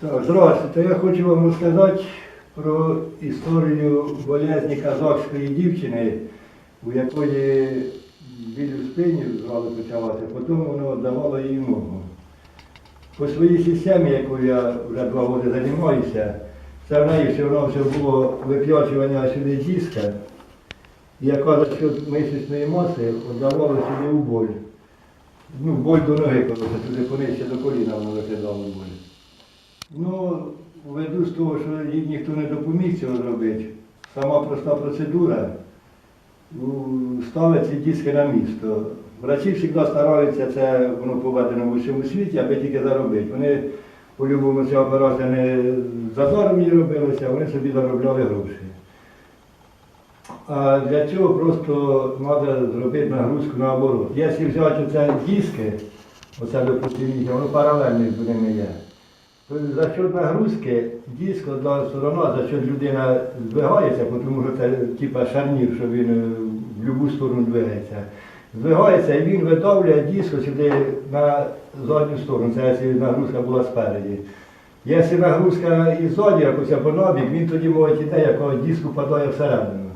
Так, здравствуйте. Я хочу вам розказати про історію болезні казахської дівчини, у якої біль у спині зразу почалася, потім воно давало їй ногу. По своїй системі, яку я вже два роки займаюся, це в неї все одно все було вип'ячування сюди диска, і яка за счет мишечної маси давало сюди у боль. Ну, боль до ноги, коли туди понижче до коліна воно викидало боль. Ну, веду з того, що їм ніхто не допоміг цього зробити. Сама проста процедура. у- Ставить ці диски на місто. Врачі завжди стараються, це воно поведено в усьому світі, аби тільки заробити. Вони по-любому ця операція не за даром робилася, вони собі заробляли гроші. А для цього просто треба зробити нагрузку наоборот. Якщо взяти оце диски, оце допустимо, воно паралельно з ними є. За счет нагрузки диск одна сторона, за счет людина здвигається, тому що це типа шарнір, що він е, в будь-яку сторону двигається. Здвигається і він видавлює диск сюди на задню сторону, це якщо нагрузка була спереді. Якщо нагрузка і ззаді якось або набік, він тоді може йти, якого диск впадає всередину.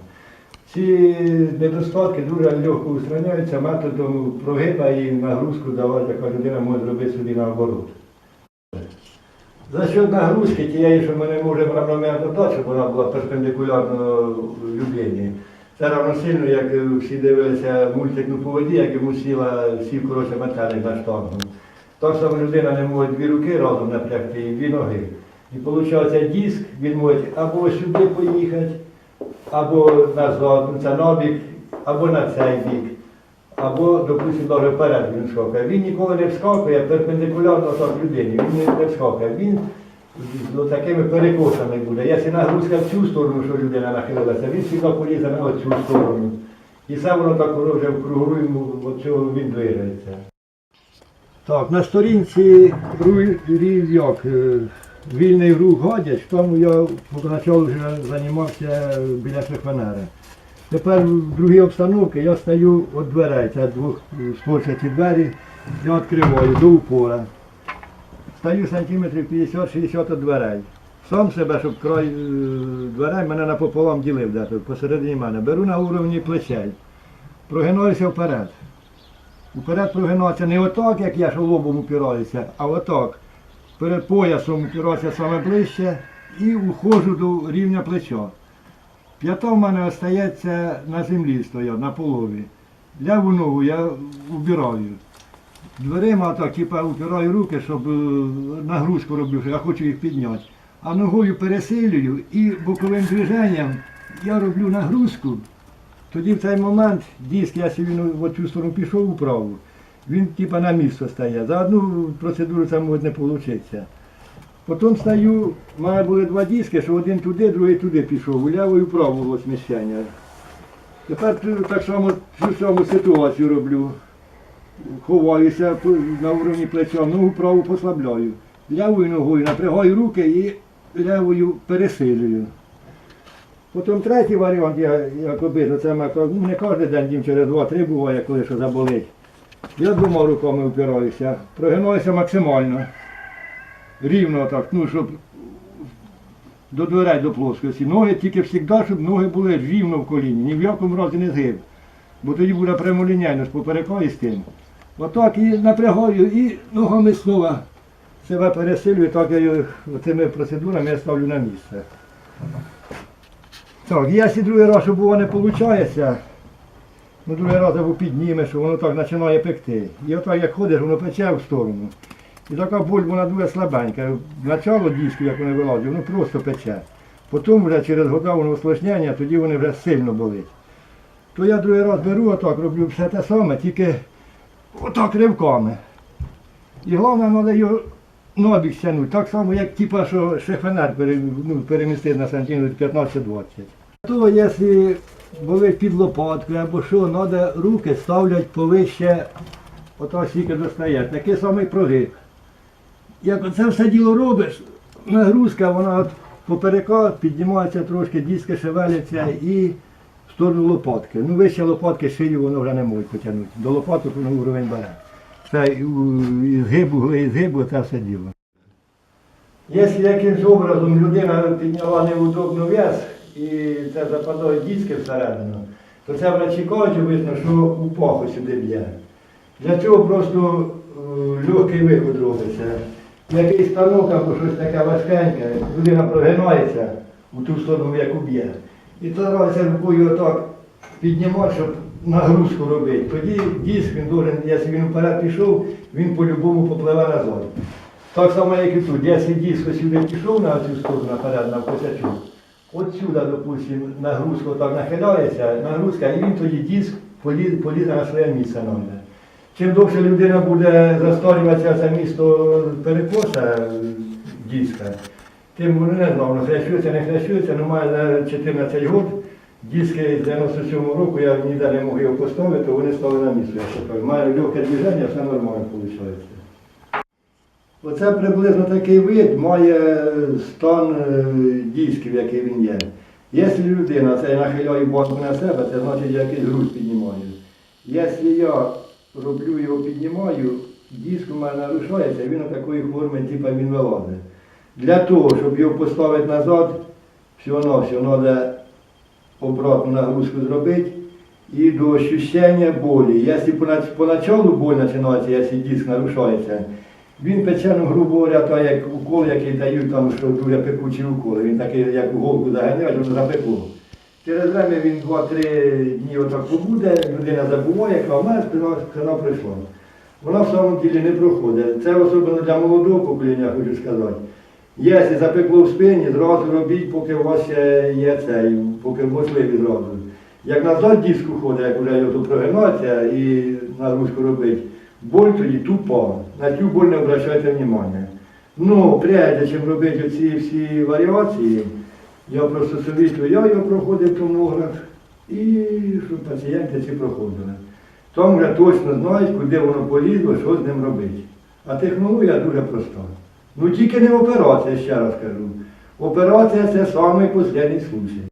Ці недостатки дуже легко устраняються методом прогиба і нагрузку давати, яка людина може зробити собі наоборот. За счет нагрузки тієї, що ми не можемо равномірно дати, щоб вона була перпендикулярно людині. Це равносильно, як всі дивилися мультик ну, по воді, як йому сіла, сів коротше метелик на штангу. Так само людина не може дві руки разом напрягти і дві ноги. І виходить диск, він може або сюди поїхати, або назад, ну, це набік, або на цей бік, або, допустимо, навіть вперед він скакає. Він ніколи не вскакує перпендикулярно так людині, він не, вскакує. Він з такими перекосами буде. Якщо нагрузка в цю сторону, що людина нахилилася, він завжди полізе на цю сторону. І сам воно так воно вже в кругу цього він двигається. Так, на сторінці як е, вільний рух гадяч, тому я поначалу вже займався біля шифонера. Тепер в другій обстановці я стою від дверей, це двох спорчаті двері, я відкриваю до упора. Стою сантиметрів 50-60 від дверей. Сам себе, щоб край е, дверей мене напополам ділив дето, посередині мене. Беру на уровні плечей, прогинаюся вперед. Уперед прогинатися не отак, як я що лобом упираюся, а отак. Перед поясом упираюся саме ближче і уходжу до рівня плеча. П'ята в мене остається на землі стоять, на полові. Ляву ногу я убираю. Дверима так, типа, упираю руки, щоб е, нагрузку роблю, я хочу їх підняти. А ногою пересилюю і боковим движенням я роблю нагрузку. Тоді в цей момент диск, якщо він в цю сторону пішов вправо, він типа на місце стає. За одну процедуру це може не вийти. Потім стаю, в мене були два диски, що один туди, другий туди пішов, у ляву і вправо було сміщення. Тепер так само цю саму ситуацію роблю. Ховаюся на уровні плеча, ногу праву послабляю. Лявою ногою напрягаю руки і лявою пересилюю. Потім третій варіант, я, як обидва, це ну, не кожен день, дім через два-три буває, коли що заболить. Я двома руками впираюся, прогинаюся максимально. Рівно так, ну, щоб до дверей до плоскості. Ноги тільки завжди, щоб ноги були рівно в коліні, ні в якому разі не згиб. Бо тоді буде прямолінійність поперека і з тим. Отак і напрягаю, і ногами знову себе пересилюю, так я цими процедурами я ставлю на місце. Так, якщо другий раз, щоб воно не виходить, ну другий раз або піднімеш, воно так починає пекти. І отак як ходиш, воно пече в сторону. І така боль, вона дуже слабенька. Начало диску, як вони вилазять, воно просто пече. Потім вже через года воно тоді вони вже сильно болить. То я другий раз беру отак, роблю все те саме, тільки отак ривками. І головне, треба його набіг стягнути, так само, як типа, що шифенер ну, перемістити на сантиметр 15-20. То якщо болить під лопаткою або що, треба руки ставлять повище, ото стільки достає. Такий самий прогиб. Як оце все діло робиш, нагрузка, вона от поперека піднімається трошки, диски шевеляться і в сторону лопатки. Ну, вище лопатки шию воно вже не може потягнути. До лопаток воно уровень бере. Це у- і згибу, це все діло. Якщо якимось образом людина підняла неудобну вес і це западає дітки всередину, то це врачі кажуть обично, що у паху сюди б'є. Для цього просто е, легкий виход робиться. Якийсь станок або щось таке важкеньке, людина прогинається у ту сторону, як уб'є. І старається рукою отак піднімати, щоб нагрузку робити. Тоді диск він должен, якщо він вперед пішов, він по-любому попливе назад. Так само, як і тут. Якщо диск сюди пішов на цю сторону наперед, на косячок, от сюди, допустимо, нагрузка так нахиляється, нагрузка, і він тоді диск полізе, на своє місце номер. Чим довше людина буде застарюватися це місто перекоса е, диска, тим вони не знаю, хрещується, не хрещується, ну має за 14 років. Диски з 97 року я ніде не мог його поставити, вони стали на місце. Має легке движення, все нормально виходить. Оце приблизно такий вид має стан е, дисків, який він є. Якщо людина це нахиляє банку на себе, це значить якийсь груз піднімаю. Якщо я роблю його піднімаю, диск у мене нарушається, він такої форми, типу він вилазить. Для того, щоб його поставити назад, всього-навсього треба обратну нагрузку зробити і до ощущення болі. Якщо понач- поначалу боль починається, якщо диск нарушається, він пече, ну, грубо говоря, так як укол, який дають там, що дуже пекучі уколи. Він такий, як у голку заганяють, воно запекло. Через время він 2-3 дні отак побуде, людина забуває, яка в мене спина прийшла. Вона в самому ділі не проходить. Це особливо для молодого покоління, хочу сказати. Якщо запекло в спині, зразу робіть, поки у вас є цей, поки можливі зразу. Як назад диск уходить, як вже його прогинається і нагрузку робить, боль тоді тупа. На цю боль не обращайте внимання. Ну, прежде чим робити оці всі варіації, я просто совітую, я його проходив томограф і щоб пацієнти ці проходили. Там вже точно знають, куди воно полізло, що з ним робити. А технологія дуже проста. Ну тільки не операція, ще раз кажу. Операція це останній случай.